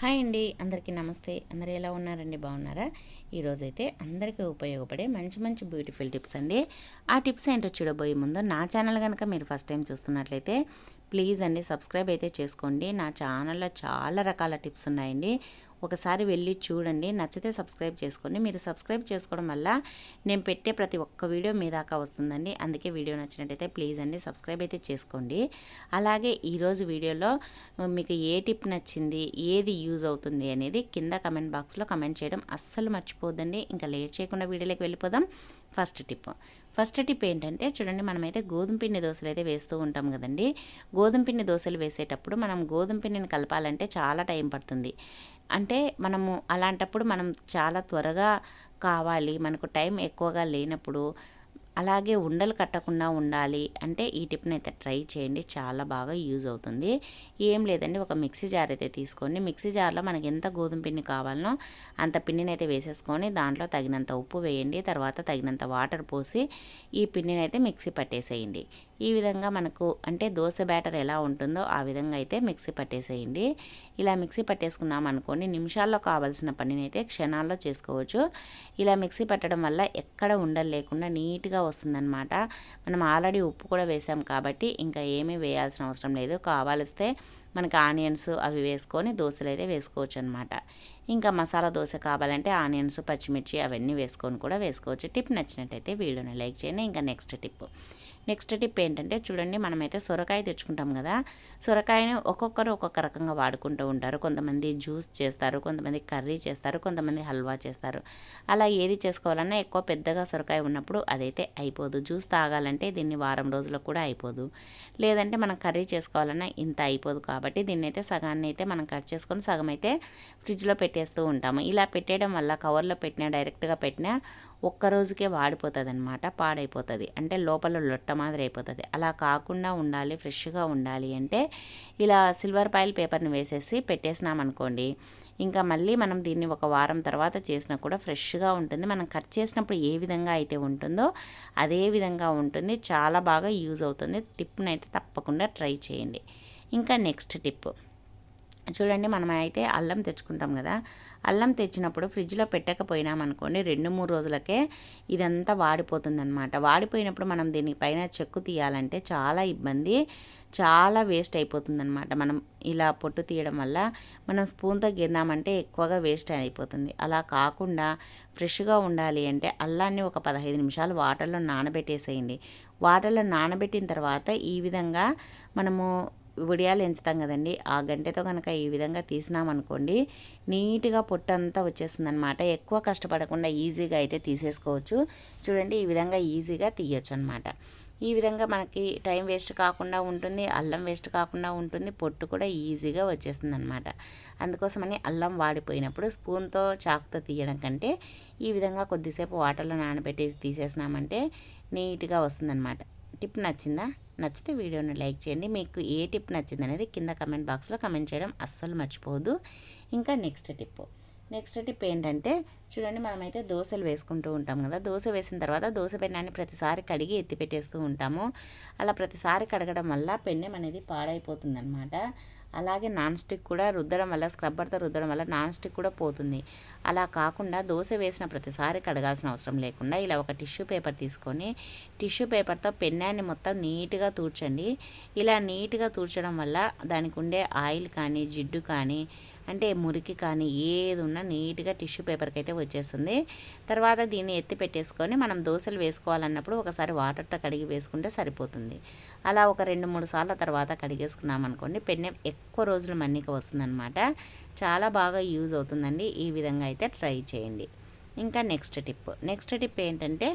Hi అండి అందరికీ నమస్తే. అందరూ ఎలా ఉన్నారండి? బాగున్నారా? ఈరోజైతే అందరికీ ఉపయోగపడే మంచి మంచి బ్యూటిఫుల్ టిప్స్ అండి. ఆ టిప్స్ ఏంటో చూడబోయే ముందు నా ఛానల్ కనుక మీరు ఫస్ట్ టైం చూస్తున్నట్లయితే ప్లీజ్ అండి సబ్స్క్రైబ్ అయితే చేసుకోండి. నా ఛానల్లో చాలా రకాల టిప్స్ ఉన్నాయండి. ఒకసారి వెళ్ళి చూడండి. నచ్చితే సబ్స్క్రైబ్ చేసుకోండి. మీరు సబ్స్క్రైబ్ చేసుకోవడం వల్ల నేను పెట్టే ప్రతి ఒక్క వీడియో మీ దాకా వస్తుందండి. అందుకే వీడియో నచ్చినట్టయితే ప్లీజ్ అండి సబ్స్క్రైబ్ అయితే చేసుకోండి. అలాగే ఈరోజు వీడియోలో మీకు ఏ టిప్ నచ్చింది ఏది యూజ్ అవుతుంది అనేది కింద కమెంట్ బాక్స్లో కమెంట్ చేయడం అస్సలు మర్చిపోద్దండి. ఇంకా లేట్ చేయకుండా వీడియోలోకి వెళ్ళిపోదాం. First tip. ఫస్ట్ టిప్ ఏంటంటే చూడండి మనమైతే గోధుమ పిండి దోశలు అయితే వేస్తూ ఉంటాం కదండి. గోధుమ పిండి దోశలు వేసేటప్పుడు మనం గోధుమ పిండిని కలపాలంటే చాలా టైం పడుతుంది. అంటే మనము అలాంటప్పుడు మనం చాలా త్వరగా కావాలి మనకు టైం ఎక్కువగా లేనప్పుడు అలాగే ఉండలు కట్టకుండా ఉండాలి అంటే ఈ టిప్ని అయితే ట్రై చేయండి. చాలా బాగా యూజ్ అవుతుంది. ఏం లేదండి ఒక మిక్సీ జార్ అయితే తీసుకోండి. మిక్సీ జార్లో మనకి ఎంత గోధుమ పిండి కావాలనో అంత పిండిని అయితే వేసేసుకొని దాంట్లో తగినంత ఉప్పు వేయండి. తర్వాత తగినంత వాటర్ పోసి ఈ పిండిని అయితే మిక్సీ పట్టేసేయండి. ఈ విధంగా మనకు అంటే దోశ బ్యాటర్ ఎలా ఉంటుందో ఆ విధంగా అయితే మిక్సీ పట్టేసేయండి. ఇలా మిక్సీ పట్టేసుకున్నాం అనుకోండి నిమిషాల్లో కావాల్సిన పనిని అయితే క్షణాల్లో చేసుకోవచ్చు. ఇలా మిక్సీ పట్టడం వల్ల ఎక్కడ ఉండలు లేకుండా నీట్గా వస్తుందన్నమాట. మనం ఆల్రెడీ ఉప్పు కూడా వేసాం కాబట్టి ఇంకా ఏమీ వేయాల్సిన అవసరం లేదు. కావాలిస్తే మనకి ఆనియన్స్ అవి వేసుకొని దోశలు అయితే వేసుకోవచ్చు అనమాట ఇంకా మసాలా దోశ కావాలంటే ఆనియన్స్ పచ్చిమిర్చి అవన్నీ వేసుకొని కూడా వేసుకోవచ్చు. టిప్ నచ్చినట్టయితే వీడియోని లైక్ చేయండి. ఇంకా నెక్స్ట్ టిప్. నెక్స్ట్ టిప్ ఏంటంటే చూడండి మనమైతే సొరకాయ తెచ్చుకుంటాం కదా. సొరకాయని ఒక్కొక్కరు ఒక్కొక్క రకంగా వాడుకుంటూ ఉంటారు. కొంతమంది జ్యూస్ చేస్తారు కొంతమంది కర్రీ చేస్తారు కొంతమంది హల్వా చేస్తారు. అలా ఏది చేసుకోవాలన్నా ఎక్కువ పెద్దగా సొరకాయ ఉన్నప్పుడు అదైతే అయిపోదు. జ్యూస్ తాగాలంటే దీన్ని వారం రోజులకు కూడా అయిపోదు. లేదంటే మనం కర్రీ చేసుకోవాలన్నా ఇంత అయిపోదు కాబట్టి దీన్ని అయితే సగాన్ని అయితే మనం కట్ చేసుకొని సగం అయితే ఫ్రిడ్జ్లో పెట్టేస్తూ ఉంటాము. ఇలా పెట్టేయడం వల్ల కవర్లో పెట్టినా డైరెక్ట్గా పెట్టినా ఒక్క రోజుకే వాడిపోతుంది అనమాట పాడైపోతుంది. అంటే లోపల లొట్ట మాదిరి అయిపోతుంది. అలా కాకుండా ఉండాలి ఫ్రెష్గా ఉండాలి అంటే ఇలా సిల్వర్ పాయిల్ పేపర్ని వేసేసి పెట్టేసినామనుకోండి ఇంకా మళ్ళీ మనం దీన్ని ఒక వారం తర్వాత చేసినా కూడా ఫ్రెష్గా ఉంటుంది. మనం కట్ చేసినప్పుడు ఏ విధంగా అయితే ఉంటుందో అదే విధంగా ఉంటుంది. చాలా బాగా యూజ్ అవుతుంది. టిప్ని అయితే తప్పకుండా ట్రై చేయండి. ఇంకా నెక్స్ట్ టిప్. చూడండి మనం అయితే అల్లం తెచ్చుకుంటాం కదా. అల్లం తెచ్చినప్పుడు ఫ్రిడ్జ్లో పెట్టకపోయినామనుకోండి రెండు మూడు రోజులకే ఇదంతా వాడిపోతుంది అనమాట వాడిపోయినప్పుడు మనం దీనిపైన చెక్కు తీయాలంటే చాలా ఇబ్బంది చాలా వేస్ట్ అయిపోతుంది అనమాట మనం ఇలా పొట్టు తీయడం వల్ల మనం స్పూన్తో గిన్నామంటే ఎక్కువగా వేస్ట్ అయిపోతుంది. అలా కాకుండా ఫ్రెష్గా ఉండాలి అంటే అల్లాన్ని ఒక పదహైదు నిమిషాలు వాటర్లో నానబెట్టేసేయండి. వాటర్లో నానబెట్టిన తర్వాత ఈ విధంగా మనము వడియాలు ఎంచుతాం కదండి. ఆ గంటతో కనుక ఈ విధంగా తీసినామనుకోండి నీట్గా పొట్టంతా వచ్చేస్తుంది అనమాట ఎక్కువ కష్టపడకుండా ఈజీగా అయితే తీసేసుకోవచ్చు. చూడండి ఈ విధంగా ఈజీగా తీయచ్చు అనమాట ఈ విధంగా మనకి టైం వేస్ట్ కాకుండా ఉంటుంది అల్లం వేస్ట్ కాకుండా ఉంటుంది పొట్టు కూడా ఈజీగా వచ్చేస్తుంది అనమాట అందుకోసమని అల్లం వాడిపోయినప్పుడు స్పూన్తో చాకుతో తీయడం కంటే ఈ విధంగా కొద్దిసేపు వాటర్లో నానబెట్టి తీసేసినామంటే నీట్గా వస్తుందన్నమాట. టిప్ నచ్చిందా? నచ్చితే వీడియోని లైక్ చేయండి. మీకు ఏ టిప్ నచ్చింది అనేది కింద కమెంట్ బాక్స్లో కమెంట్ చేయడం అస్సలు మర్చిపోదు ఇంకా నెక్స్ట్ టిప్. నెక్స్ట్ టిప్ ఏంటంటే చూడండి మనమైతే దోశలు వేసుకుంటూ ఉంటాం కదా. దోశ వేసిన తర్వాత దోశ పెన్నాన్ని ప్రతిసారి కడిగి ఎత్తి పెట్టేస్తూ ఉంటాము. అలా ప్రతిసారి కడగడం వల్ల పెన్నెం అనేది పాడైపోతుందన్నమాట. అలాగే నాన్ స్టిక్ కూడా రుద్దడం వల్ల స్క్రబ్బర్తో రుద్దడం వల్ల నాన్ స్టిక్ కూడా పోతుంది. అలా కాకుండా దోశ వేసిన ప్రతిసారి కడగాల్సిన అవసరం లేకుండా ఇలా ఒక టిష్యూ పేపర్ తీసుకొని టిష్యూ పేపర్తో పెన్నాన్ని మొత్తం నీట్గా తూడ్చండి. ఇలా నీట్గా తూడ్చడం వల్ల దానికి ఉండే ఆయిల్ కానీ జిడ్డు కానీ అంటే మురికి కానీ ఏది ఉన్నా నీట్గా టిష్యూ పేపర్కి అయితే వచ్చేస్తుంది. తర్వాత దీన్ని ఎత్తి పెట్టేసుకొని మనం దోశలు వేసుకోవాలన్నప్పుడు ఒకసారి వాటర్తో కడిగి వేసుకుంటే సరిపోతుంది. అలా ఒక రెండు మూడు సార్ల తర్వాత కడిగేసుకున్నాం అనుకోండి పెన్నెం ఎక్కువ రోజులు మన్నిక వస్తుందన్నమాట. చాలా బాగా యూజ్ అవుతుందండి. ఈ విధంగా అయితే ట్రై చేయండి. ఇంకా నెక్స్ట్ టిప్. నెక్స్ట్ టిప్ ఏంటంటే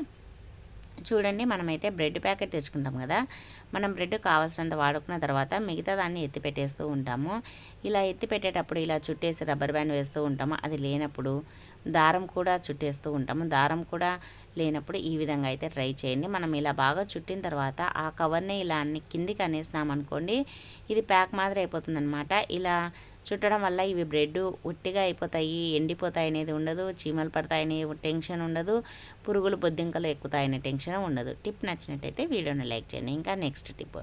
చూడండి మనమైతే బ్రెడ్ ప్యాకెట్ తెచ్చుకుంటాం కదా. మనం బ్రెడ్ కావాల్సినంత వాడుకున్న తర్వాత మిగతా దాన్ని ఎత్తి పెట్టేస్తూ ఉంటాము. ఇలా ఎత్తి పెట్టేటప్పుడు ఇలా చుట్టేసి రబ్బర్ బ్యాండ్ వేస్తూ ఉంటాము. అది లేనప్పుడు దారం కూడా చుట్టేస్తూ ఉంటాము. దారం కూడా లేనప్పుడు ఈ విధంగా అయితే ట్రై చేయండి. మనం ఇలా బాగా చుట్టిన తర్వాత ఆ కవర్ని ఇలా అన్ని కిందికి అనేసినామనుకోండి ఇది ప్యాక్ మాదిరి అయిపోతుంది ఇలా చుట్టడం వల్ల ఇవి బ్రెడ్ ఉట్టిగా అయిపోతాయి ఎండిపోతాయి అనేది ఉండదు చీమలు పడతాయని టెన్షన్ ఉండదు పురుగులు బొద్దింకలు ఎక్కుతాయనే టెన్షన్ ఉండదు. టిప్ నచ్చినట్టయితే వీడియోని లైక్ చేయండి. ఇంకా నెక్స్ట్ టిప్.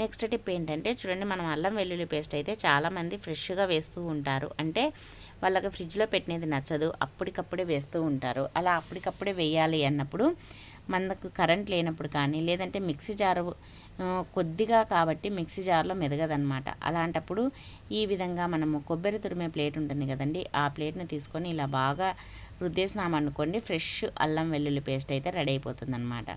నెక్స్ట్ టిప్ ఏంటంటే చూడండి మనం అల్లం వెల్లుల్లి పేస్ట్ అయితే చాలామంది ఫ్రెష్గా వేస్తూ ఉంటారు. అంటే వాళ్ళకి ఫ్రిడ్జ్లో పెట్టినది నచ్చదు అప్పటికప్పుడే వేస్తూ ఉంటారు. అలా అప్పటికప్పుడే వేయాలి అన్నప్పుడు మనకు కరెంట్ లేనప్పుడు కానీ లేదంటే మిక్సీ జారు కొద్దిగా కాబట్టి మిక్సీ జార్లో మెదగదనమాట అలాంటప్పుడు ఈ విధంగా మనము కొబ్బరి తురిమే ప్లేట్ ఉంటుంది కదండి ఆ ప్లేట్ని తీసుకొని ఇలా బాగా రుద్దేసినాం అనుకోండి ఫ్రెష్ అల్లం వెల్లుల్లి పేస్ట్ అయితే రెడీ అయిపోతుంది అనమాట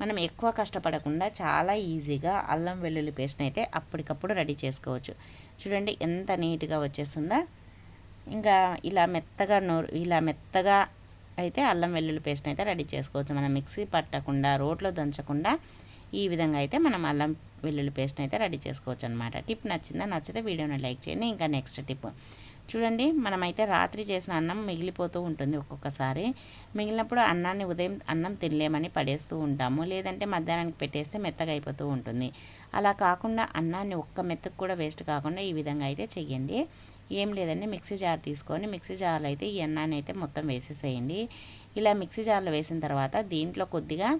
మనం ఎక్కువ కష్టపడకుండా చాలా ఈజీగా అల్లం వెల్లుల్లి పేస్ట్ని అయితే అప్పటికప్పుడు రెడీ చేసుకోవచ్చు. చూడండి ఎంత నీట్గా వచ్చేస్తుందా. ఇంకా ఇలా మెత్తగా నోరు ఇలా మెత్తగా అయితే అల్లం వెల్లుల్లి పేస్ట్ని అయితే రెడీ చేసుకోవచ్చు. మనం మిక్సీ పట్టకుండా రోట్లో దంచకుండా ఈ విధంగా అయితే మనం అల్లం వెల్లుల్లి పేస్ట్ని అయితే రెడీ చేసుకోవచ్చు అనమాట టిప్ నచ్చిందా నచ్చితే వీడియోని లైక్ చేయండి. ఇంకా నెక్స్ట్ టిప్. చూడండి మనమైతే రాత్రి చేసిన అన్నం మిగిలిపోతూ ఉంటుంది ఒక్కొక్కసారి. మిగిలినప్పుడు అన్నాన్ని ఉదయం అన్నం తినలేమని పడేస్తూ ఉంటాము. లేదంటే మధ్యాహ్నానికి పెట్టేస్తే మెత్తగా అయిపోతూ ఉంటుంది. అలా కాకుండా అన్నాన్ని ఒక్క మెత్తకు కూడా వేస్ట్ కాకుండా ఈ విధంగా అయితే చెయ్యండి. ఏం లేదండి మిక్సీ జార్ తీసుకొని మిక్సీ జార్లో అయితే ఈ అన్నాన్ని అయితే మొత్తం వేసేసేయండి. ఇలా మిక్సీ జార్లో వేసిన తర్వాత దీంట్లో కొద్దిగా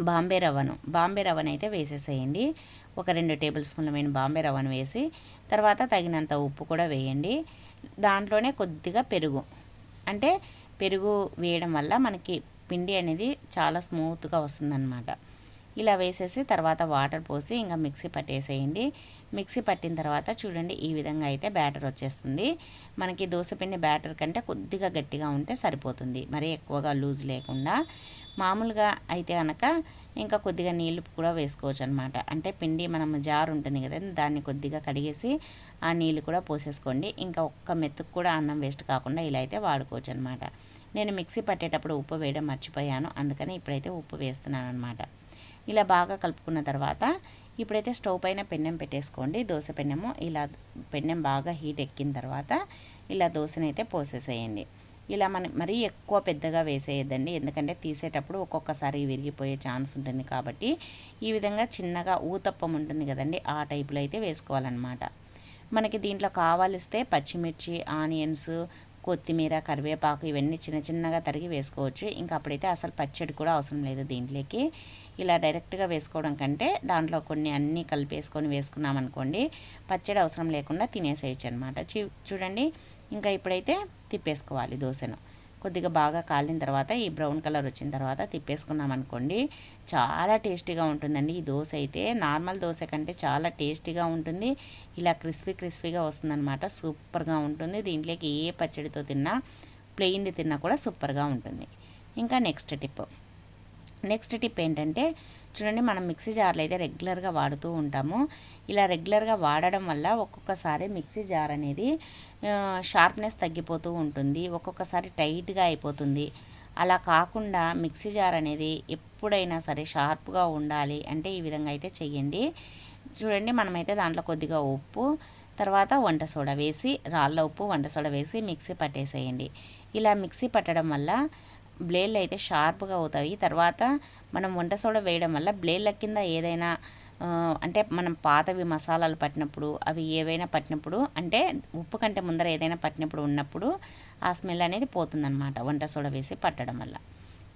బాంబే రవ్వను. బాంబే రవ్వను అయితే వేసేసేయండి. ఒక రెండు టేబుల్ స్పూన్ల మీద బాంబే రవ్వను వేసి తర్వాత తగినంత ఉప్పు కూడా వేయండి. దాంట్లోనే కొద్దిగా పెరుగు. అంటే పెరుగు వేయడం వల్ల మనకి పిండి అనేది చాలా స్మూత్గా వస్తుందన్నమాట. ఇలా వేసేసి తర్వాత వాటర్ పోసి ఇంకా మిక్సీ పట్టేసేయండి. మిక్సీ పట్టిన తర్వాత చూడండి ఈ విధంగా అయితే బ్యాటర్ వచ్చేస్తుంది. మనకి దోశపిండి బ్యాటర్ కంటే కొద్దిగా గట్టిగా ఉంటే సరిపోతుంది. మరీ ఎక్కువగా లూజ్ లేకుండా. మామూలుగా అయితే కనుక ఇంకా కొద్దిగా నీళ్ళు కూడా వేసుకోవచ్చు అనమాట అంటే పిండి మనం జారు ఉంటుంది కదా దాన్ని కొద్దిగా కడిగేసి ఆ నీళ్ళు కూడా పోసేసుకోండి. ఇంకా ఒక్క మెత్తుకు కూడా అన్నం వేస్ట్ కాకుండా ఇలా అయితే వాడుకోవచ్చు అనమాట నేను మిక్సీ పట్టేటప్పుడు ఉప్పు వేయడం మర్చిపోయాను అందుకని ఇప్పుడైతే ఉప్పు వేస్తున్నాను అనమాట ఇలా బాగా కలుపుకున్న తర్వాత ఇప్పుడైతే స్టవ్ పైన పెన్నెం పెట్టేసుకోండి. దోశ పెన్నెము ఇలా పెన్నెం బాగా హీట్ ఎక్కిన తర్వాత ఇలా దోశనైతే పోసేసేయండి. ఇలా మనం మరీ ఎక్కువ పెద్దగా వేసేయద్దండి. ఎందుకంటే తీసేటప్పుడు ఒక్కొక్కసారి విరిగిపోయే ఛాన్స్ ఉంటుంది కాబట్టి ఈ విధంగా చిన్నగా ఊతప్పం ఉంటుంది కదండి. ఆ టైపులో అయితే వేసుకోవాలన్నమాట. మనకి దీంట్లో కావాలిస్తే పచ్చిమిర్చి ఆనియన్స్ కొత్తిమీర కరివేపాకు ఇవన్నీ చిన్న చిన్నగా తరిగి వేసుకోవచ్చు. ఇంకా అప్పుడైతే అసలు పచ్చడి కూడా అవసరం లేదు దీంట్లోకి. ఇలా డైరెక్ట్గా వేసుకోవడం కంటే దాంట్లో కొన్ని అన్నీ కలిపేసుకొని వేసుకున్నామనుకోండి పచ్చడి అవసరం లేకుండా తినేసేయచ్చు అనమాట చూడండి ఇంకా ఇప్పుడైతే తిప్పేసుకోవాలి దోశను. కొద్దిగా బాగా కాలిన తర్వాత ఈ బ్రౌన్ కలర్ వచ్చిన తర్వాత తిప్పేసుకున్నాం అనుకోండి చాలా టేస్టీగా ఉంటుందండి. ఈ దోశ అయితే నార్మల్ దోశ కంటే చాలా టేస్టీగా ఉంటుంది. ఇలా క్రిస్పీ క్రిస్పీగా వస్తుందన్నమాట. సూపర్గా ఉంటుంది. దీంట్లోకి ఏ పచ్చడితో తిన్నా ప్లెయిన్ది తిన్నా కూడా సూపర్గా ఉంటుంది. ఇంకా నెక్స్ట్ టిప్. నెక్స్ట్ టిప్ ఏంటంటే చూడండి మనం మిక్సీ జార్లు అయితే రెగ్యులర్గా వాడుతూ ఉంటాము. ఇలా రెగ్యులర్గా వాడడం వల్ల ఒక్కొక్కసారి మిక్సీ జార్ అనేది షార్ప్నెస్ తగ్గిపోతూ ఉంటుంది. ఒక్కొక్కసారి టైట్గా అయిపోతుంది. అలా కాకుండా మిక్సీ జార్ అనేది ఎప్పుడైనా సరే షార్ప్గా ఉండాలి అంటే ఈ విధంగా అయితే చెయ్యండి. చూడండి మనమైతే దాంట్లో కొద్దిగా ఉప్పు తర్వాత వంట సోడా వేసి రాళ్ళ ఉప్పు వంట సోడా వేసి మిక్సీ పట్టేసేయండి. ఇలా మిక్సీ పట్టడం వల్ల బ్లేడ్లు అయితే షార్ప్గా అవుతాయి. తర్వాత మనం వంట సోడా వేయడం వల్ల బ్లేడ్ల కింద ఏదైనా అంటే మనం పాతవి మసాలాలు పట్టినప్పుడు అవి ఏవైనా పట్టినప్పుడు అంటే ఉప్పు కంటే ముందర ఏదైనా పట్టినప్పుడు ఉన్నప్పుడు ఆ స్మెల్ అనేది పోతుందన్నమాట వంట సోడా వేసి పట్టడం వల్ల.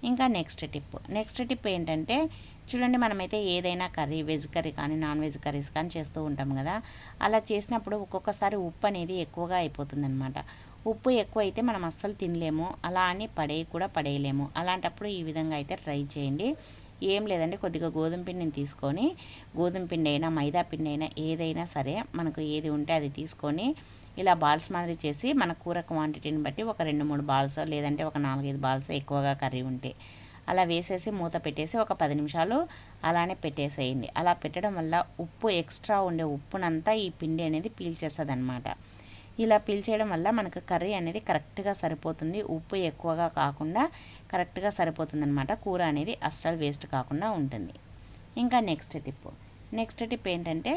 ఇంకా నెక్స్ట్ టిప్. నెక్స్ట్ టిప్ ఏంటంటే చూడండి మనమైతే ఏదైనా కర్రీ వెజ్ కర్రీ కానీ నాన్ వెజ్ కర్రీస్ కానీ చేస్తూ ఉంటాం కదా. అలా చేసినప్పుడు ఒక్కొక్కసారి ఉప్పు అనేది ఎక్కువగా అయిపోతుంది అనమాట ఉప్పు ఎక్కువ అయితే మనం అస్సలు తినలేము. అలా అని పడే కూడా పడేయలేము. అలాంటప్పుడు ఈ విధంగా అయితే ట్రై చేయండి. ఏం లేదండి కొద్దిగా గోధుమ పిండిని తీసుకొని గోధుమ పిండి అయినా మైదా పిండి అయినా ఏదైనా సరే మనకు ఏది ఉంటే అది తీసుకొని ఇలా బాల్స్ మాదిరి చేసి మన కూర క్వాంటిటీని బట్టి ఒక రెండు మూడు బాల్స్ లేదంటే ఒక నాలుగైదు బాల్స్ ఎక్కువగా కర్రీ ఉంటే అలా వేసేసి మూత పెట్టేసి ఒక పది నిమిషాలు అలానే పెట్టేసేయండి. అలా పెట్టడం వల్ల ఉప్పు ఎక్స్ట్రా ఉండే ఉప్పునంతా ఈ పిండి అనేది పీల్చేస్తుంది అనమాట ఇలా పీల్చేయడం వల్ల మనకు కర్రీ అనేది కరెక్ట్గా సరిపోతుంది. ఉప్పు ఎక్కువగా కాకుండా కరెక్ట్గా సరిపోతుంది అనమాట కూర అనేది అస్సలు వేస్ట్ కాకుండా ఉంటుంది. ఇంకా నెక్స్ట్ టిప్. నెక్స్ట్ టిప్ ఏంటంటే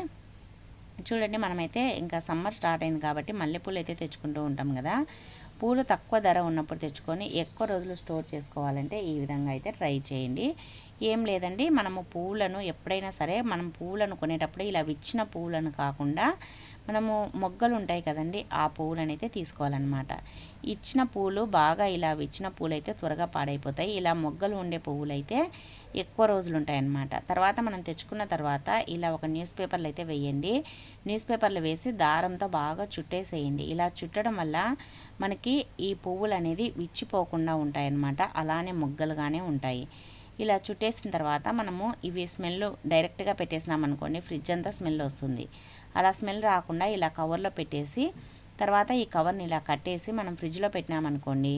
చూడండి మనమైతే ఇంకా సమ్మర్ స్టార్ట్ అయింది కాబట్టి మల్లెపూలు అయితే తెచ్చుకుంటూ ఉంటాం కదా. పూలు తక్కువ ధర ఉన్నప్పుడు తెచ్చుకొని ఎక్కువ రోజులు స్టోర్ చేసుకోవాలంటే ఈ విధంగా అయితే ట్రై చేయండి. ఏం లేదండి. మనము పువ్వులను ఎప్పుడైనా సరే మనం పువ్వులను కొనేటప్పుడు ఇలా విచ్చిన పువ్వులను కాకుండా మనము మొగ్గలు ఉంటాయి కదండి ఆ పువ్వులను అయితే తీసుకోవాలన్నమాట. ఇచ్చిన పువ్వులు బాగా ఇలా విచ్చిన పువ్వులు అయితే త్వరగా పాడైపోతాయి. ఇలా మొగ్గలు ఉండే పువ్వులు అయితే ఎక్కువ రోజులు ఉంటాయన్నమాట తర్వాత మనం తెచ్చుకున్న తర్వాత ఇలా ఒక న్యూస్ పేపర్లు అయితే వేయండి. న్యూస్ పేపర్లు వేసి దారంతో బాగా చుట్టేసేయండి. ఇలా చుట్టడం వల్ల మనకి ఈ పువ్వులు అనేది విచ్చిపోకుండా ఉంటాయన్నమాట. అలానే మొగ్గలుగానే ఉంటాయి. ఇలా చుట్టేసిన తర్వాత మనము ఇవి స్మెల్ డైరెక్ట్గా పెట్టేసినాం అనుకోండి ఫ్రిడ్జ్ అంతా స్మెల్ వస్తుంది. అలా స్మెల్ రాకుండా ఇలా కవర్లో పెట్టేసి తర్వాత ఈ కవర్ని ఇలా కట్టేసి మనం ఫ్రిడ్జ్లో పెట్టినామనుకోండి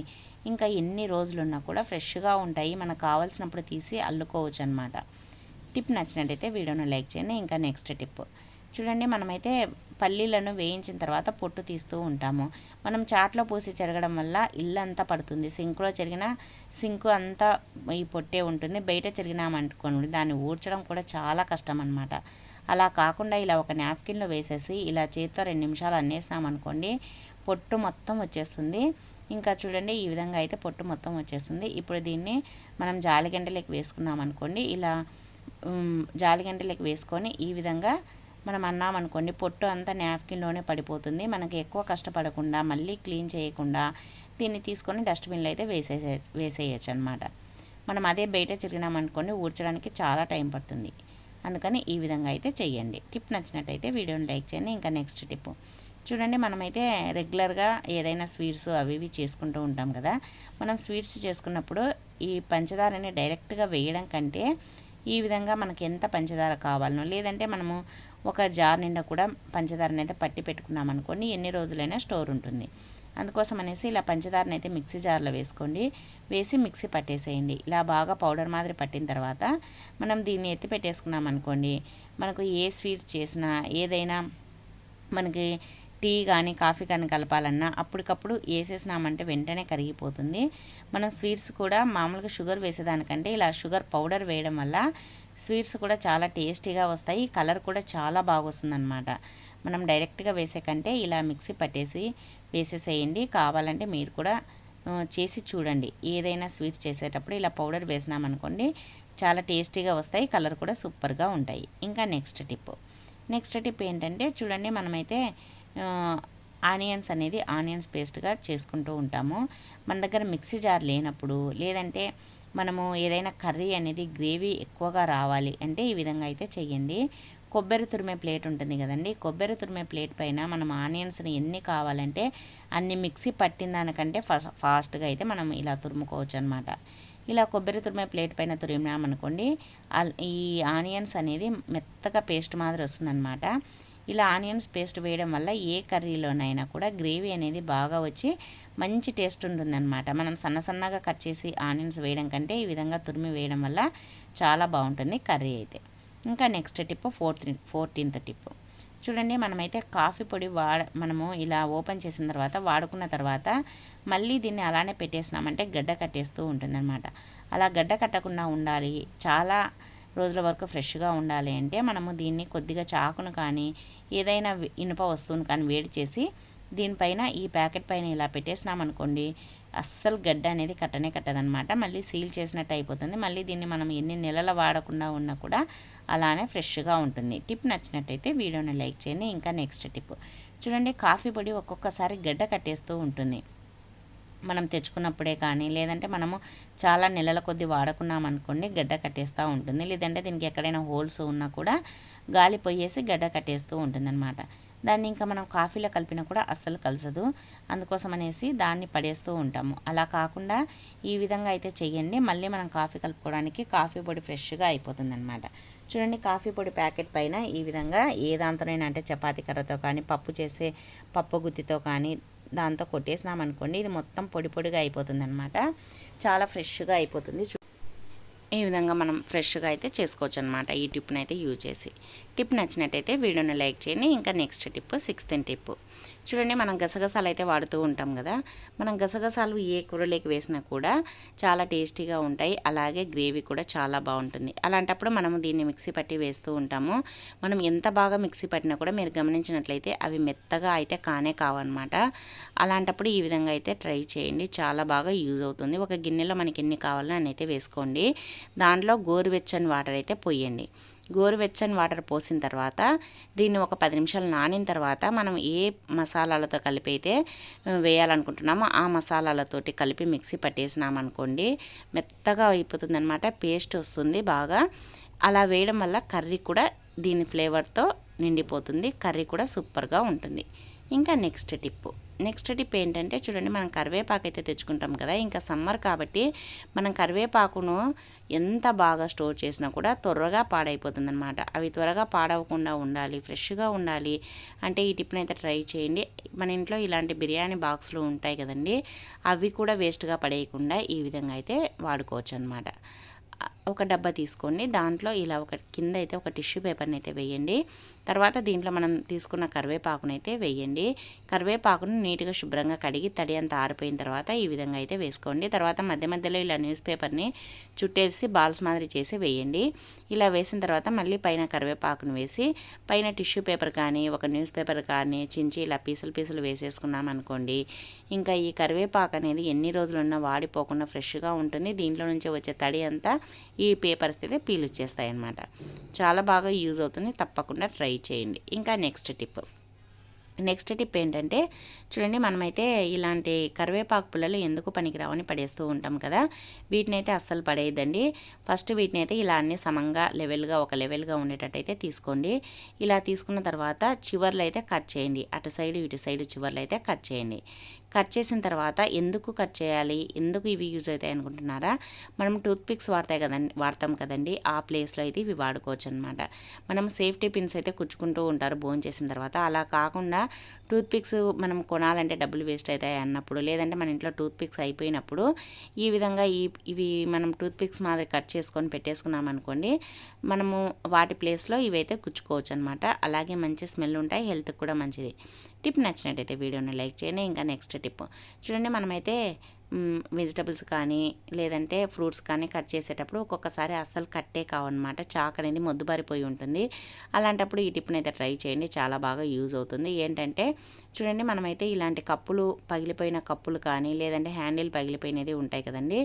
ఇంకా ఎన్ని రోజులు ఉన్నా కూడా ఫ్రెష్గా ఉంటాయి. మనకు కావాల్సినప్పుడు తీసి అల్లుకోవచ్చు అనమాట టిప్ నచ్చినట్టయితే వీడియోను లైక్ చేయండి. ఇంకా నెక్స్ట్ టిప్. చూడండి మనమైతే పల్లీలను వేయించిన తర్వాత పొట్టు తీస్తూ ఉంటాము. మనం చాట్లో పూసి చెరగడం వల్ల ఇల్లు అంతా పడుతుంది. సింక్లో చెరిగిన సింకు అంతా ఈ పొట్టే ఉంటుంది. బయట చెరిగినామనుకోండి దాన్ని ఊడ్చడం కూడా చాలా కష్టం అనమాట అలా కాకుండా ఇలా ఒక నాప్కిన్లో వేసేసి ఇలా చేతితో రెండు నిమిషాలు అన్నేసినామనుకోండి పొట్టు మొత్తం వచ్చేస్తుంది. ఇంకా చూడండి ఈ విధంగా అయితే పొట్టు మొత్తం వచ్చేస్తుంది. ఇప్పుడు దీన్ని మనం జాలిగంటలోకి వేసుకున్నాం అనుకోండి ఇలా జాలిగంటలోకి వేసుకొని ఈ విధంగా మనం అన్నామనుకోండి పొట్టు అంతా నాప్కిన్లోనే పడిపోతుంది. మనకి ఎక్కువ కష్టపడకుండా మళ్ళీ క్లీన్ చేయకుండా దీన్ని తీసుకొని డస్ట్బిన్లో అయితే వేసేసే వేసేయచ్చు అనమాట మనం అదే బయట చిరిగినామనుకోండి ఊడ్చడానికి చాలా టైం పడుతుంది. అందుకని ఈ విధంగా అయితే చేయండి టిప్ నచ్చినట్టయితే వీడియోని లైక్ చేయండి. ఇంకా నెక్స్ట్ టిప్. చూడండి మనమైతే రెగ్యులర్గా ఏదైనా స్వీట్స్ అవి ఇవి చేసుకుంటూ ఉంటాం కదా. మనం స్వీట్స్ చేసుకున్నప్పుడు ఈ పంచదారని డైరెక్ట్గా వేయడం కంటే ఈ విధంగా మనకి ఎంత పంచదార కావాలనో లేదంటే మనము ఒక జార్ నిండా కూడా పంచదారని అయితే పట్టి పెట్టుకున్నాం అనుకోండి ఎన్ని రోజులైనా స్టోర్ ఉంటుంది. అందుకోసం అనేసి ఇలా పంచదారని అయితే మిక్సీ జార్లో వేసుకోండి. వేసి మిక్సీ పట్టేసేయండి. ఇలా బాగా పౌడర్ మాదిరి పట్టిన తర్వాత మనం దీన్ని ఎత్తి పెట్టేసుకున్నాం అనుకోండి మనకు ఏ స్వీట్ చేసినా ఏదైనా మనకి టీ కానీ కాఫీ కానీ కలపాలన్నా అప్పటికప్పుడు వేసేసినామంటే వెంటనే కరిగిపోతుంది. మనం స్వీట్స్ కూడా మామూలుగా షుగర్ వేసేదానికంటే ఇలా షుగర్ పౌడర్ వేయడం వల్ల స్వీట్స్ కూడా చాలా టేస్టీగా వస్తాయి. కలర్ కూడా చాలా బాగా వస్తుందన్నమాట మనం డైరెక్ట్గా వేసే కంటే ఇలా మిక్సీ పట్టేసి వేసేసేయండి. కావాలంటే మీరు కూడా చేసి చూడండి. ఏదైనా స్వీట్స్ చేసేటప్పుడు ఇలా పౌడర్ వేసినామనుకోండి చాలా టేస్టీగా వస్తాయి. కలర్ కూడా సూపర్గా ఉంటాయి. ఇంకా నెక్స్ట్ టిప్. నెక్స్ట్ టిప్ ఏంటంటే చూడండి మనమైతే ఆనియన్స్ అనేది ఆనియన్స్ పేస్ట్గా చేసుకుంటూ ఉంటాము. మన దగ్గర మిక్సీ జార్ లేనప్పుడు లేదంటే మనము ఏదైనా కర్రీ అనేది గ్రేవీ ఎక్కువగా రావాలి అంటే ఈ విధంగా అయితే చెయ్యండి. కొబ్బరి తురిమే ప్లేట్ ఉంటుంది కదండి. కొబ్బరి తురిమే ప్లేట్ పైన మనం ఆనియన్స్ని ఎన్ని కావాలంటే అన్ని మిక్సీ పట్టిన దానికంటే ఫస్ట్ ఫాస్ట్గా అయితే మనం ఇలా తురుముకోవచ్చు అనమాట ఇలా కొబ్బరి తురిమే ప్లేట్ పైన తురిమినామనుకోండి ఈ ఆనియన్స్ అనేది మెత్తగా పేస్ట్ మాదిరి వస్తుందన్నమాట ఇలా ఆనియన్స్ పేస్ట్ వేయడం వల్ల ఏ కర్రీలోనైనా కూడా గ్రేవీ అనేది బాగా వచ్చి మంచి టేస్ట్ ఉంటుందన్నమాట. మనం సన్న సన్నగా కట్ చేసి ఆనియన్స్ వేయడం కంటే ఈ విధంగా తురిమి వేయడం వల్ల చాలా బాగుంటుంది కర్రీ అయితే. ఇంకా next tip fourth fourteenth tip. చూడండి మనమైతే కాఫీ పొడి వాడ మనము ఇలా ఓపెన్ చేసిన తర్వాత వాడుకున్న తర్వాత మళ్ళీ దీన్ని అలానే పెట్టేసినామంటే గడ్డ కట్టేస్తూ ఉంటుందన్నమాట. అలా గడ్డ కట్టకుండా ఉండాలి. చాలా రోజుల వరకు ఫ్రెష్గా ఉండాలి అంటే మనము దీన్ని కొద్దిగా చాకును కానీ ఏదైనా ఇనుప వస్తువును కానీ వేడి చేసి దీనిపైన ఈ ప్యాకెట్ పైన ఇలా పెట్టేసినామనుకోండి అస్సలు గడ్డ అనేది కట్టనే కట్టదనమాట. మళ్ళీ సీల్ చేసినట్టు అయిపోతుంది. మళ్ళీ దీన్ని మనం ఎన్ని నెలల వాడకుండా ఉన్నా కూడా అలానే ఫ్రెష్గా ఉంటుంది. టిప్ నచ్చినట్టయితే వీడియోని లైక్ చేయండి. ఇంకా నెక్స్ట్ టిప్. చూడండి కాఫీ పొడి ఒక్కొక్కసారి గడ్డ కట్టేస్తూ ఉంటుంది. మనం తెచ్చుకున్నప్పుడే కానీ లేదంటే మనము చాలా నెలల కొద్ది వాడుకున్నాం అనుకోండి గడ్డ కట్టేస్తూ ఉంటుంది. లేదంటే దీనికి ఎక్కడైనా హోల్స్ ఉన్నా కూడా గాలి పోయేసి గడ్డ కట్టేస్తూ ఉంటుందన్నమాట. దాన్ని ఇంకా మనం కాఫీలో కలిపినా కూడా అస్సలు కలసదు అందుకోసం అనేసి దాన్ని పడేస్తూ ఉంటాము. అలా కాకుండా ఈ విధంగా అయితే చేయండి మళ్ళీ మనం కాఫీ కలుపుకోవడానికి కాఫీ పొడి ఫ్రెష్గా అయిపోతుంది అనమాట చూడండి కాఫీ పొడి ప్యాకెట్ పైన ఈ విధంగా ఏ దాంతోనైనా అంటే చపాతీ కర్రతో కానీ పప్పు చేసే పప్పు గుత్తితో కానీ దాంతో కొట్టేసినామనుకోండి ఇది మొత్తం పొడి పొడిగా అయిపోతుంది అనమాట చాలా ఫ్రెష్గా అయిపోతుంది. ఈ విధంగా మనం ఫ్రెష్గా అయితే చేసుకోవచ్చు అనమాట ఈ టిప్ని అయితే యూజ్ చేసి. టిప్ నచ్చినట్టయితే వీడియోని లైక్ చేయండి. ఇంకా నెక్స్ట్ టిప్ సిక్స్త్ టిప్. చూడండి మనం గసగసాలు అయితే వాడుతూ ఉంటాం కదా. మనం గసగసాలు ఏ కూరలోకి వేసినా కూడా చాలా టేస్టీగా ఉంటాయి. అలాగే గ్రేవీ కూడా చాలా బాగుంటుంది. అలాంటప్పుడు మనము దీన్ని మిక్సీ పట్టి వేస్తూ ఉంటాము. మనం ఎంత బాగా మిక్సీ పట్టినా కూడా మీరు గమనించినట్లయితే అవి మెత్తగా అయితే కానే కావన్నమాట. అలాంటప్పుడు ఈ విధంగా అయితే ట్రై చేయండి. చాలా బాగా యూజ్ అవుతుంది. ఒక గిన్నెలో మనకి ఎన్ని కావాలో అని అయితే వేసుకోండి. దాంట్లో గోరువెచ్చని వాటర్ అయితే పోయండి. గోరువెచ్చని వాటర్ పోసిన తర్వాత దీన్ని ఒక పది నిమిషాలు నానిన తర్వాత మనం ఏ మసాలాలతో కలిపి అయితే వేయాలనుకుంటున్నామో ఆ మసాలాలతోటి కలిపి మిక్సీ పట్టేసినామనుకోండి మెత్తగా అయిపోతుంది అనమాట పేస్ట్ వస్తుంది బాగా. అలా వేయడం వల్ల కర్రీ కూడా దీని ఫ్లేవర్తో నిండిపోతుంది కర్రీ కూడా సూపర్గా ఉంటుంది. ఇంకా నెక్స్ట్ టిప్పు. నెక్స్ట్ టిప్ ఏంటంటే చూడండి మనం కరివేపాకు అయితే తెచ్చుకుంటాం కదా ఇంకా సమ్మర్ కాబట్టి మనం కరివేపాకును ఎంత బాగా స్టోర్ చేసినా కూడా త్వరగా పాడైపోతుంది అనమాట అవి త్వరగా పాడవకుండా ఉండాలి ఫ్రెష్గా ఉండాలి అంటే ఈ టిప్ని అయితే ట్రై చేయండి. మన ఇంట్లో ఇలాంటి బిర్యానీ బాక్స్లు ఉంటాయి కదండి అవి కూడా వేస్ట్గా పడేయకుండా ఈ విధంగా అయితే వాడుకోవచ్చు అనమాట ఒక డబ్బా తీసుకోండి దాంట్లో ఇలా ఒక కింద అయితే ఒక టిష్యూ పేపర్ని అయితే వేయండి. తర్వాత దీంట్లో మనం తీసుకున్న కరివేపాకును అయితే వేయండి. కరివేపాకును నీట్గా శుభ్రంగా కడిగి తడి అంతా ఆరిపోయిన తర్వాత ఈ విధంగా అయితే వేసుకోండి. తర్వాత మధ్య మధ్యలో ఇలా న్యూస్ పేపర్ని చుట్టేసి బాల్స్ మాదిరి చేసి వేయండి. ఇలా వేసిన తర్వాత మళ్ళీ పైన కరివేపాకును వేసి పైన టిష్యూ పేపర్ కానీ ఒక న్యూస్ పేపర్ కానీ చించి ఇలా పీసులు పీసులు వేసేసుకున్నాం అనుకోండి. ఇంకా ఈ కరివేపాకు అనేది ఎన్ని రోజులున్నా వాడిపోకుండా ఫ్రెష్గా ఉంటుంది. దీంట్లో నుంచి వచ్చే తడి అంతా ఈ పేపర్స్ అయితే పీల్ ఇచ్చేస్తాయి అన్నమాట చాలా బాగా యూజ్ అవుతుంది. తప్పకుండా ట్రై చేయండి. ఇంకా నెక్స్ట్ టిప్. నెక్స్ట్ టిప్ ఏంటంటే చూడండి మనమైతే ఇలాంటి కరివేపాకు పుల్లలు ఎందుకు పనికిరావని పడేస్తూ ఉంటాం కదా. వీటిని అయితే అస్సలు పడేయద్దండి. ఫస్ట్ వీటిని అయితే ఇలా అన్ని సమంగా లెవెల్గా ఒక లెవెల్గా ఉండేటట్టయితే తీసుకోండి. ఇలా తీసుకున్న తర్వాత చివర్లు అయితే కట్ చేయండి. అటు సైడ్ ఇటు సైడ్ చివర్లు అయితే కట్ చేయండి. కట్ చేసిన తర్వాత ఎందుకు కట్ చేయాలి? ఎందుకు ఇవి యూజ్ అవుతాయి అనుకుంటున్నారా? మనం టూత్ పిక్స్ వాడతాయి కదండి వాడతాం కదండి. ఆ ప్లేస్లో అయితే ఇవి వాడుకోవచ్చు అనమాట మనం సేఫ్టీ పిన్స్ అయితే కుచ్చుకుంటూ ఉంటారు బోన్ చేసిన తర్వాత. అలా కాకుండా టూత్ పిక్స్ మనం కొనాలంటే డబ్బులు వేస్ట్ అవుతాయి అన్నప్పుడు లేదంటే మన ఇంట్లో టూత్ పిక్స్ అయిపోయినప్పుడు ఈ విధంగా ఈ ఇవి మనం టూత్ పిక్స్ మాదిరి కట్ చేసుకొని పెట్టేసుకున్నాం అనుకోండి మనము వాటి ప్లేస్లో ఇవైతే కుచ్చుకోవచ్చు అనమాట అలాగే మంచి స్మెల్ ఉంటాయి హెల్త్కి కూడా మంచిది. టిప్ నచ్చినట్టయితే వీడియోని లైక్ చేయండి. ఇంకా నెక్స్ట్ టిప్. చూడండి మనమైతే వెజిటబుల్స్ కానీ లేదంటే ఫ్రూట్స్ కానీ కట్ చేసేటప్పుడు ఒక్కొక్కసారి అస్సలు కట్టే కావన్నమాట. చాక్ అనేది మొద్దుబారిపోయి ఉంటుంది. అలాంటప్పుడు ఈ టిప్ని అయితే ట్రై చేయండి. చాలా బాగా యూజ్ అవుతుంది. ఏంటంటే చూడండి మనమైతే ఇలాంటి కప్పులు పగిలిపోయిన కప్పులు కానీ లేదంటే హ్యాండిల్ పగిలిపోయినది ఉంటాయి కదండి.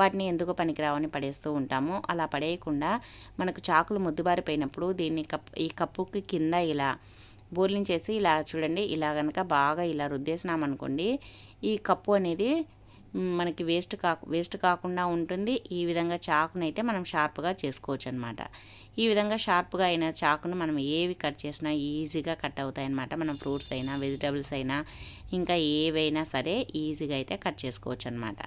వాటిని ఎందుకు పనికిరావని పడేస్తూ ఉంటాము. అలా పడేయకుండా మనకు చాకులు మొద్దుబారిపోయినప్పుడు దీన్ని కప్ ఈ కప్పుకి కింద ఇలా బోర్లించేసి ఇలా చూడండి ఇలా కనుక బాగా ఇలా రుద్దేసినామనుకోండి ఈ కప్పు అనేది మనకి వేస్ట్ కాకు వేస్ట్ కాకుండా ఉంటుంది. ఈ విధంగా చాకునైతే మనం షార్ప్గా చేసుకోవచ్చు అనమాట ఈ విధంగా షార్ప్గా అయిన చాకును మనం ఏవి కట్ చేసినా ఈజీగా కట్ అవుతాయి అనమాట మనం ఫ్రూట్స్ అయినా వెజిటబుల్స్ అయినా ఇంకా ఏవైనా సరే ఈజీగా అయితే కట్ చేసుకోవచ్చు అనమాట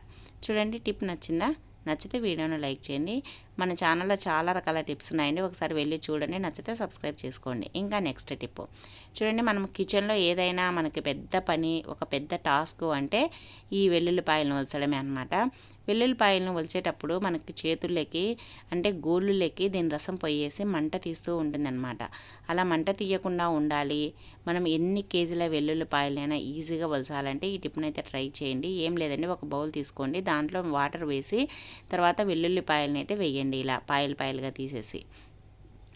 చూడండి టిప్ నచ్చిందా? నచ్చితే వీడియోను లైక్ చేయండి. మన ఛానల్లో చాలా రకాల టిప్స్ ఉన్నాయండి. ఒకసారి వెళ్ళి చూడండి. నచ్చితే సబ్స్క్రైబ్ చేసుకోండి. ఇంకా నెక్స్ట్ టిప్. చూడండి మనం కిచెన్లో ఏదైనా మనకి పెద్ద పని ఒక పెద్ద టాస్క్ అంటే ఈ వెల్లుల్లిపాయలను వలచడమే అనమాట వెల్లుల్లిపాయలను వలిచేటప్పుడు మనకి చేతుల్లోకి అంటే గోళ్ళులకి దీని రసం పోయేసి మంట తీస్తూ ఉంటుందన్నమాట. అలా మంట తీయకుండా ఉండాలి. మనం ఎన్ని కేజీల వెల్లుల్లిపాయలైనా ఈజీగా వలసాలంటే ఈ టిప్ని అయితే ట్రై చేయండి. ఏం లేదండి ఒక బౌల్ తీసుకోండి. దాంట్లో వాటర్ వేసి తర్వాత వెల్లుల్లిపాయలని అయితే వేయండి ఇలా పాయలు పాయలుగా తీసేసి.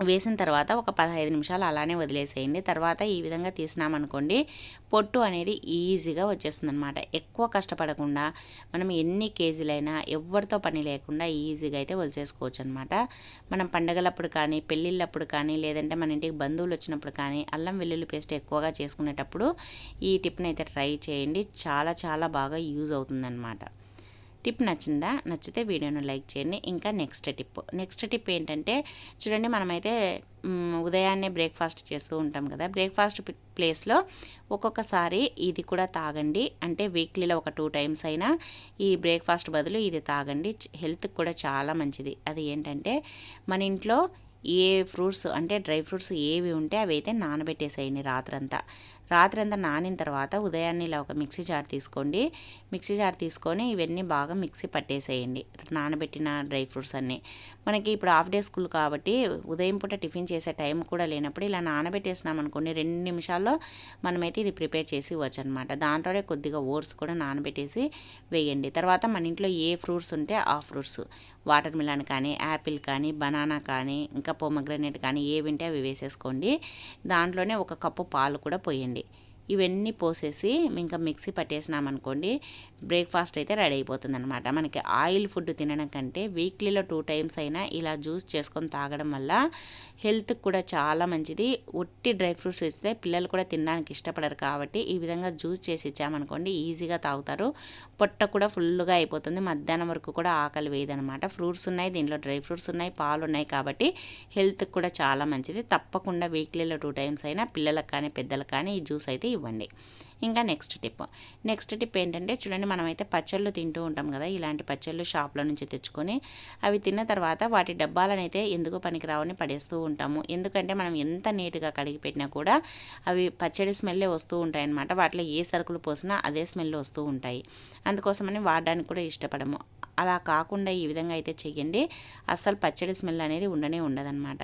వేసిన తర్వాత ఒక పదహైదు నిమిషాలు అలానే వదిలేసేయండి. తర్వాత ఈ విధంగా తీసినామనుకోండి పొట్టు అనేది ఈజీగా వచ్చేస్తుంది అనమాట ఎక్కువ కష్టపడకుండా మనం ఎన్ని కేజీలైనా ఎవరితో పని లేకుండా ఈజీగా అయితే వలిసేసుకోవచ్చు అనమాట మనం పండగలప్పుడు కానీ పెళ్ళిళ్ళప్పుడు కానీ లేదంటే మన ఇంటికి బంధువులు వచ్చినప్పుడు కానీ అల్లం వెల్లుల్లి పేస్ట్ ఎక్కువగా చేసుకునేటప్పుడు ఈ టిప్ని అయితే ట్రై చేయండి. చాలా చాలా బాగా యూజ్ అవుతుందన్నమాట. టిప్ నచ్చిందా? నచ్చితే వీడియోను లైక్ చేయండి. ఇంకా నెక్స్ట్ టిప్. నెక్స్ట్ టిప్ ఏంటంటే చూడండి మనమైతే ఉదయాన్నే బ్రేక్ఫాస్ట్ చేస్తూ ఉంటాం కదా. బ్రేక్ఫాస్ట్ ప్లేస్లో ఒక్కొక్కసారి ఇది కూడా తాగండి. అంటే వీక్లీలో ఒక టూ టైమ్స్ అయినా ఈ బ్రేక్ఫాస్ట్ బదులు ఇది తాగండి. హెల్త్కి కూడా చాలా మంచిది. అది ఏంటంటే మన ఇంట్లో ఏ ఫ్రూట్స్ అంటే డ్రై ఫ్రూట్స్ ఏవి ఉంటే అవి అయితే నానబెట్టేసేయండి రాత్రంతా. రాత్రి అంతా నానిన తర్వాత ఉదయాన్నే ఇలా ఒక మిక్సీ జార్ తీసుకోండి. మిక్సీ జార్ తీసుకొని ఇవన్నీ బాగా మిక్సీ పట్టేసేయండి. నానబెట్టిన డ్రై ఫ్రూట్స్ అన్నీ. మనకి ఇప్పుడు హాఫ్ డే స్కూల్ కాబట్టి ఉదయం పూట టిఫిన్ చేసే టైం కూడా లేనప్పుడు ఇలా నానబెట్టేసినాం అనుకోండి రెండు నిమిషాల్లో మనమైతే ఇది ప్రిపేర్ చేసి ఇవ్వచ్చు అనమాట దాంట్లోనే కొద్దిగా ఓట్స్ కూడా నానబెట్టేసి వేయండి. తర్వాత మన ఇంట్లో ఏ ఫ్రూట్స్ ఉంటే ఆ ఫ్రూట్స్. వాటర్ మిలన్ కానీ యాపిల్ కానీ బనానా కానీ ఇంకా పొమగ్రనేట్ కానీ ఏవి ఉంటే అవి వేసేసుకోండి. దాంట్లోనే ఒక కప్పు పాలు కూడా పోయండి. ఇవన్నీ పోసేసి ఇంకా మిక్సీ పట్టేసినామనుకోండి బ్రేక్ఫాస్ట్ అయితే రెడీ అయిపోతుంది అనమాట మనకి ఆయిల్ ఫుడ్ తినడం కంటే వీక్లీలో టూ టైమ్స్ అయినా ఇలా జ్యూస్ చేసుకొని తాగడం వల్ల హెల్త్కి కూడా చాలా మంచిది. ఒట్టి డ్రై ఫ్రూట్స్ ఇస్తే పిల్లలు కూడా తినడానికి ఇష్టపడరు కాబట్టి ఈ విధంగా జ్యూస్ చేసి ఇచ్చామనుకోండి ఈజీగా తాగుతారు. పొట్ట కూడా ఫుల్గా అయిపోతుంది. మధ్యాహ్నం వరకు కూడా ఆకలి వేయదనమాట. ఫ్రూట్స్ ఉన్నాయి దీంట్లో డ్రై ఫ్రూట్స్ ఉన్నాయి పాలు ఉన్నాయి కాబట్టి హెల్త్కి కూడా చాలా మంచిది. తప్పకుండా వీక్లీలో టూ టైమ్స్ అయినా పిల్లలకు కానీ పెద్దలకు కానీ ఈ జ్యూస్ అయితే ఇవ్వండి. ఇంకా నెక్స్ట్ టిప్. నెక్స్ట్ టిప్ ఏంటంటే చూడండి మనమైతే పచ్చళ్ళు తింటూ ఉంటాం కదా ఇలాంటి పచ్చళ్ళు షాప్లో నుంచి తెచ్చుకొని అవి తిన్న తర్వాత వాటి డబ్బాలనైతే ఎందుకు పనికిరావని పడేస్తూ ఉంటాము. ఎందుకంటే మనం ఎంత నీట్గా కడిగి పెట్టినా కూడా అవి పచ్చడి స్మెల్లే వస్తూ ఉంటాయి అన్నమాట వాటిలో ఏ సరుకులు పోసినా అదే స్మెల్ వస్తూ ఉంటాయి. అందుకోసమని వాడడానికి కూడా ఇష్టపడము. అలా కాకుండా ఈ విధంగా అయితే చెయ్యండి. అస్సలు పచ్చడి స్మెల్ అనేది ఉండనే ఉండదన్నమాట.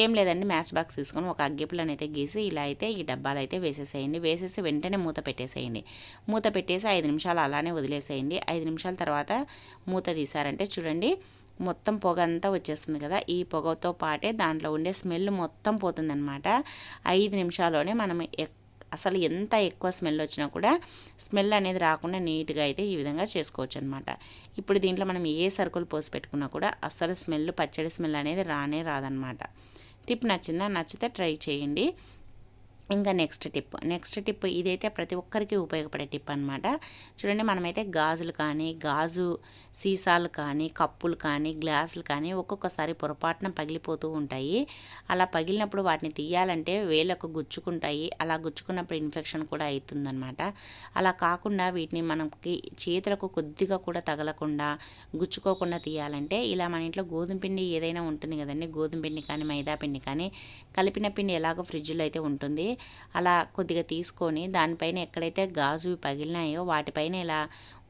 ఏం లేదండి మ్యాచ్ బాక్స్ తీసుకొని ఒక అగ్గిపులను అయితే గీసి ఇలా అయితే ఈ డబ్బాలు అయితే వేసేసేయండి. వేసేసి వెంటనే మూత పెట్టేసేయండి. మూత పెట్టేసి ఐదు నిమిషాలు అలానే వదిలేసేయండి. ఐదు నిమిషాల తర్వాత మూత తీసారంటే చూడండి మొత్తం పొగ అంతా వచ్చేస్తుంది కదా. ఈ పొగతో పాటే దాంట్లో ఉండే స్మెల్ మొత్తం పోతుందన్నమాట. ఐదు నిమిషాల్లోనే మనం అసలు ఎంత ఎక్కువ స్మెల్ వచ్చినా కూడా స్మెల్ అనేది రాకుండా నీట్గా అయితే ఈ విధంగా చేసుకోవచ్చు అనమాట ఇప్పుడు దీంట్లో మనం ఏ సరుకులు పోసి పెట్టుకున్నా కూడా అసలు స్మెల్ పచ్చడి స్మెల్ అనేది రానే రాదనమాట. టిప్ నచ్చిందా? నచ్చితే ట్రై చేయండి. ఇంకా నెక్స్ట్ టిప్ నెక్స్ట్ టిప్ ఇదైతే ప్రతి ఒక్కరికి ఉపయోగపడే టిప్ అనమాట చూడండి మనమైతే గాజులు కానీ గాజు సీసాలు కానీ కప్పులు కానీ గ్లాసులు కానీ ఒక్కొక్కసారి పొరపాటున పగిలిపోతూ ఉంటాయి. అలా పగిలినప్పుడు వాటిని తీయాలంటే వేలకు గుచ్చుకుంటాయి. అలా గుచ్చుకున్నప్పుడు ఇన్ఫెక్షన్ కూడా అవుతుందన్నమాట అలా కాకుండా వీటిని మనకి చేతులకు కొద్దిగా కూడా తగలకుండా గుచ్చుకోకుండా తీయాలంటే ఇలా మన ఇంట్లో గోధుమ పిండి ఏదైనా ఉంటుంది కదండి. గోధుమ పిండి కానీ మైదా పిండి కానీ కలిపిన పిండి ఎలాగో ఫ్రిడ్జ్లో అయితే ఉంటుంది. అలా కొద్దిగా తీసుకొని దానిపైన ఎక్కడైతే గాజు పగిలినాయో వాటిపైన ఇలా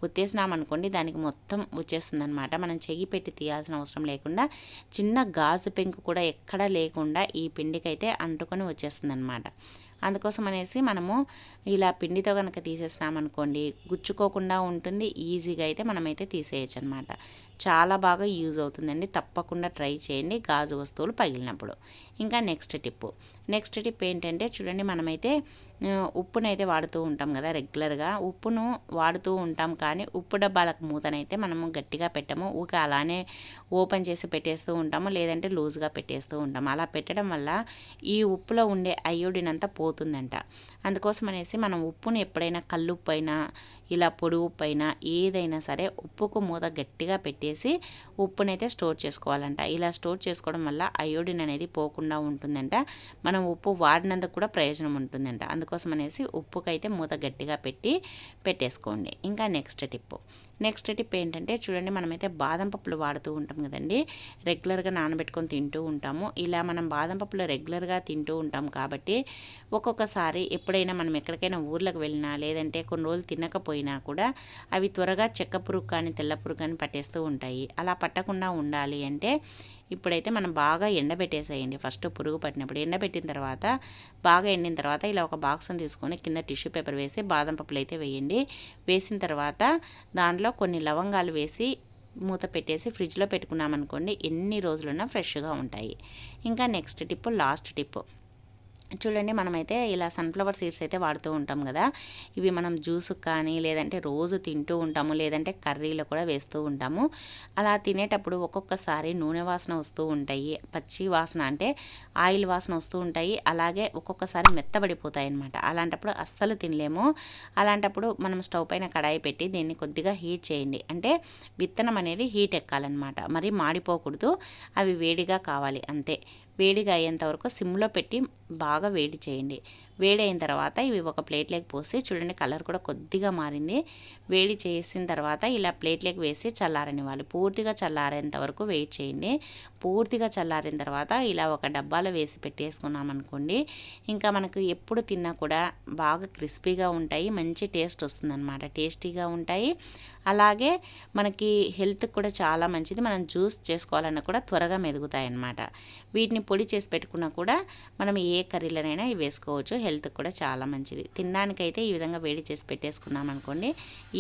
ఉత్తేసినామనుకోండి దానికి మొత్తం వచ్చేస్తుంది అనమాట మనం చెయ్యి పెట్టి తీయాల్సిన అవసరం లేకుండా చిన్న గాజు పెంకు కూడా ఎక్కడా లేకుండా ఈ పిండికైతే అంటుకొని వచ్చేస్తుంది అనమాట అందుకోసం అనేసి మనము ఇలా పిండితో కనుక తీసేసినామనుకోండి గుచ్చుకోకుండా ఉంటుంది ఈజీగా అయితే మనమైతే తీసేయచ్చు అనమాట చాలా బాగా యూజ్ అవుతుందండి తప్పకుండా ట్రై చేయండి గాజు వస్తువులు పగిలినప్పుడు. ఇంకా నెక్స్ట్ టిప్ నెక్స్ట్ టిప్ ఏంటంటే చూడండి మనమైతే ఉప్పునైతే వాడుతూ ఉంటాం కదా రెగ్యులర్గా ఉప్పును వాడుతూ ఉంటాం కానీ ఉప్పు డబ్బాలకు మూతనైతే మనము గట్టిగా పెట్టము. ఊక అలానే ఓపెన్ చేసి పెట్టేస్తూ ఉంటాము లేదంటే లూజ్గా పెట్టేస్తూ ఉంటాము. అలా పెట్టడం వల్ల ఈ ఉప్పులో ఉండే అయోడిన్ అంతా పోతుందంట. అందుకోసం అనేసి మనం ఉప్పును ఎప్పుడైనా కల్లుప్పు అయినా ఇలా పొడుగు పైన ఏదైనా సరే ఉప్పుకు మూత గట్టిగా పెట్టేసి ఉప్పునైతే స్టోర్ చేసుకోవాలంట. ఇలా స్టోర్ చేసుకోవడం వల్ల అయోడిన్ అనేది పోకుండా ఉంటుందంట. మనం ఉప్పు వాడినందుకు కూడా ప్రయోజనం ఉంటుందంట. అందుకోసం అనేసి ఉప్పుకైతే మూత గట్టిగా పెట్టి పెట్టేసుకోండి. ఇంకా నెక్స్ట్ టిప్పు. నెక్స్ట్ టిప్ ఏంటంటే చూడండి మనమైతే బాదం పప్పులు వాడుతూ ఉంటాం కదండి. రెగ్యులర్గా నానబెట్టుకొని తింటూ ఉంటాము. ఇలా మనం బాదం పప్పులు రెగ్యులర్గా తింటూ ఉంటాం కాబట్టి ఒక్కొక్కసారి ఎప్పుడైనా మనం ఎక్కడికైనా ఊర్లకు వెళ్ళినా లేదంటే కొన్ని రోజులు తినకపోయినా కూడా అవి త్వరగా చెక్క పురుగు కానీ తెల్ల పురుగు కానీ పట్టేస్తూ ఉంటాయి. అలా పట్టకుండా ఉండాలి అంటే ఇప్పుడైతే మనం బాగా ఎండబెట్టేసేయండి. ఫస్ట్ పురుగు పట్టినప్పుడు ఎండబెట్టిన తర్వాత బాగా ఎండిన తర్వాత ఇలా ఒక బాక్స్ని తీసుకొని కింద టిష్యూ పేపర్ వేసి బాదం పప్పులు అయితే వేయండి. వేసిన తర్వాత దాంట్లో కొన్ని లవంగాలు వేసి మూత పెట్టేసి ఫ్రిడ్జ్లో పెట్టుకున్నామనుకోండి ఎన్ని రోజులున్నా ఫ్రెష్గా ఉంటాయి. ఇంకా నెక్స్ట్ టిప్ లాస్ట్ టిప్ చూడండి మనమైతే ఇలా సన్ఫ్లవర్ సీడ్స్ అయితే వాడుతూ ఉంటాం కదా. ఇవి మనం జ్యూస్ కానీ లేదంటే రోజు తింటూ ఉంటాము లేదంటే కర్రీలో కూడా వేస్తూ ఉంటాము. అలా తినేటప్పుడు ఒక్కొక్కసారి నూనె వాసన వస్తూ ఉంటాయి పచ్చి వాసన అంటే ఆయిల్ వాసన వస్తూ ఉంటాయి అలాగే ఒక్కొక్కసారి మెత్తబడిపోతాయి అనమాట అలాంటప్పుడు అస్సలు తినలేము. అలాంటప్పుడు మనం స్టవ్ పైన కడాయి పెట్టి దీన్ని కొద్దిగా హీట్ చేయండి. అంటే విత్తనం అనేది హీట్ ఎక్కాలన్నమాట. మరి మాడిపోకూడదు. అవి వేడిగా కావాలి అంతే. వేడిగా అయ్యేంత వరకు సిమ్లో పెట్టి బాగా వేడి చేయండి. వేడి అయిన తర్వాత ఇవి ఒక ప్లేట్లోకి పోసి చూడండి కలర్ కూడా కొద్దిగా మారింది. వేడి చేసిన తర్వాత ఇలా ప్లేట్లోకి వేసి చల్లారనివ్వాలి. పూర్తిగా చల్లారేంత వరకు వెయిట్ చేయండి. పూర్తిగా చల్లారిన తర్వాత ఇలా ఒక డబ్బాలో వేసి పెట్టేసుకున్నాం అనుకోండి ఇంకా మనకు ఎప్పుడు తిన్నా కూడా బాగా క్రిస్పీగా ఉంటాయి మంచి టేస్ట్ వస్తుందన్నమాట. టేస్టీగా ఉంటాయి. అలాగే మనకి హెల్త్కి కూడా చాలా మంచిది. మనం జ్యూస్ చేసుకోవాలన్నా కూడా త్వరగా మెదుగుతాయి అన్నమాట వీటిని పొడి చేసి పెట్టుకున్నా కూడా మనం ఏ కర్రీలనైనా ఇవి వేసుకోవచ్చు. హెల్త్కి కూడా చాలా మంచిది. తినడానికైతే ఈ విధంగా వేడి చేసి పెట్టేసుకున్నాం అనుకోండి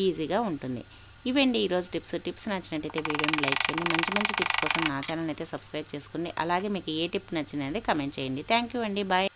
ఈజీగా ఉంటుంది. ఇవండి ఈరోజు టిప్స్. టిప్స్ నచ్చినట్టయితే వీడియోని లైక్ చేయండి. మంచి మంచి టిప్స్ కోసం నా ఛానల్ అయితే సబ్స్క్రైబ్ చేసుకోండి. అలాగే మీకు ఏ టిప్ నచ్చినది కమెంట్ చేయండి. థ్యాంక్ యూ అండి. బాయ్.